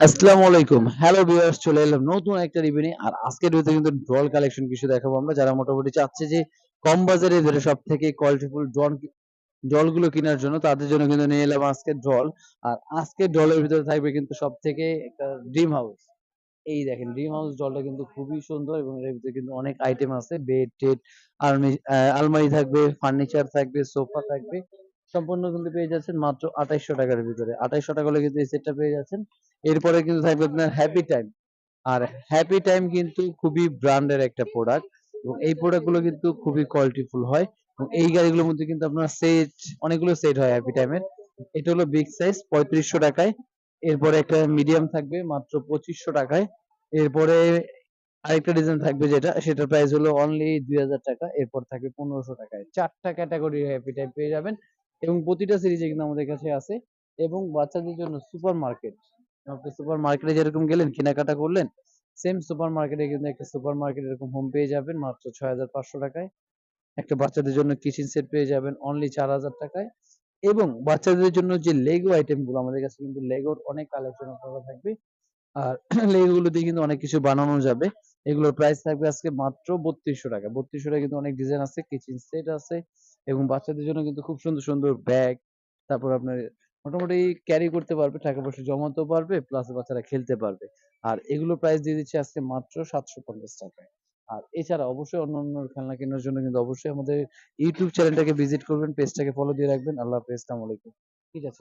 আসসালামু আলাইকুম। Hello viewers চলে এলাম নতুন একটা রিভিউ নিয়ে। আর আজকের ভিডিওতে কিন্তু ড্রল কালেকশন কিছু দেখাবো আমরা, যারা মোটামুটি চাচ্ছে যে কম বাজারে যেটা সব থেকে কোয়ালিটিফুল ড্রল ড্রলগুলো কেনার জন্য, তাদের জন্য কিন্তু নিয়ে এলাম আজকে ড্রল আর আজকে ড্রলের ভিতরে থাকবে কিন্তু সব থেকে একটা ড্রিম হাউস এই দেখেন ড্রিম হাউস ডলটা কিন্তু খুবই সুন্দর এবং এর ভিতরে কিন্তু অনেক আইটেম আছে বেড টেড আলমারি থাকবে ফার্নিচার থাকবে সোফা থাকবে। সম্পূর্ণ কিন্তু পেয়ে যাচ্ছেন মাত্র আঠাইশশো টাকার ভিতরে। আঠাইশশো টাকা হলে কিন্তু এই সেটটা পেয়ে যাচ্ছেন। এরপরে কিন্তু থাকবে আপনার হ্যাপি টাইম আর হ্যাপি টাইম কিন্তু খুবই ব্র্যান্ডের একটা প্রোডাক্ট এবং এই প্রোডাক্টগুলো কিন্তু খুবই কোয়ালিটিফুল হয় এবং এই গাড়িগুলোর মধ্যে কিন্তু আপনার সেট অনেকগুলো সেট হয় হ্যাপি টাইমের এটা হলো বিগ সাইজ পঁয়ত্রিশশো টাকায়। এরপরে একটা মিডিয়াম থাকবে মাত্র পঁচিশশো টাকায়। এরপরে আরেকটা ডিজাইন থাকবে যেটা, সেটার প্রাইস হলো অনলি দুই হাজার টাকা। এরপর থাকবে পনেরোশো টাকায়। চারটা ক্যাটাগরি হ্যাপি টাইম পেয়ে যাবেন। এবং প্রতিটা সিরিজে কিন্তু আমাদের কাছে আছে। এবং বাচ্চাদের জন্য সুপার মার্কেট আপনি সুপার মার্কেটে যেরকম গেলেন, কেনাকাটা করলেন সেম সুপার মার্কেটে কিন্তু একটা সুপার মার্কেট এরকম হোম পেয়ে যাবেন, মাত্র ছয় হাজার পাঁচশো টাকায়। একটা বাচ্চাদের জন্য কিচেন সেট পেয়ে যাবেন অনলি চার হাজার টাকায়। এবং বাচ্চাদের জন্য যে লেগো আইটেমগুলো, আমাদের কাছে কিন্তু লেগোর অনেক কালেকশন করা থাকবে। আর লেগো গুলো দিয়ে কিন্তু অনেক কিছু বানানো যাবে। এগুলোর প্রাইস থাকবে আজকে মাত্র বত্রিশশো টাকা। বত্রিশশো টাকা কিন্তু অনেক ডিজাইন আছে কিচেন সেট আছে এবং বাচ্চাদের জন্য কিন্তু খুব সুন্দর সুন্দর ব্যাগ তারপর আপনার মোটামুটি ক্যারি করতে পারবে, টাকা পয়সা জমাতেও পারবে প্লাস বাচ্চারা খেলতে পারবে। আর এগুলো প্রাইস দিয়ে দিচ্ছে আজকে মাত্র সাতশো পঞ্চাশ টাকায়। আর এছাড়া অবশ্যই অন্যান্য খেলনা কেনার জন্য কিন্তু অবশ্যই আমাদের ইউটিউব চ্যানেলটাকে ভিজিট করবেন পেজটাকে ফলো দিয়ে রাখবেন। আল্লাহ হাফেজ, আসসালামু আলাইকুম। ঠিক আছে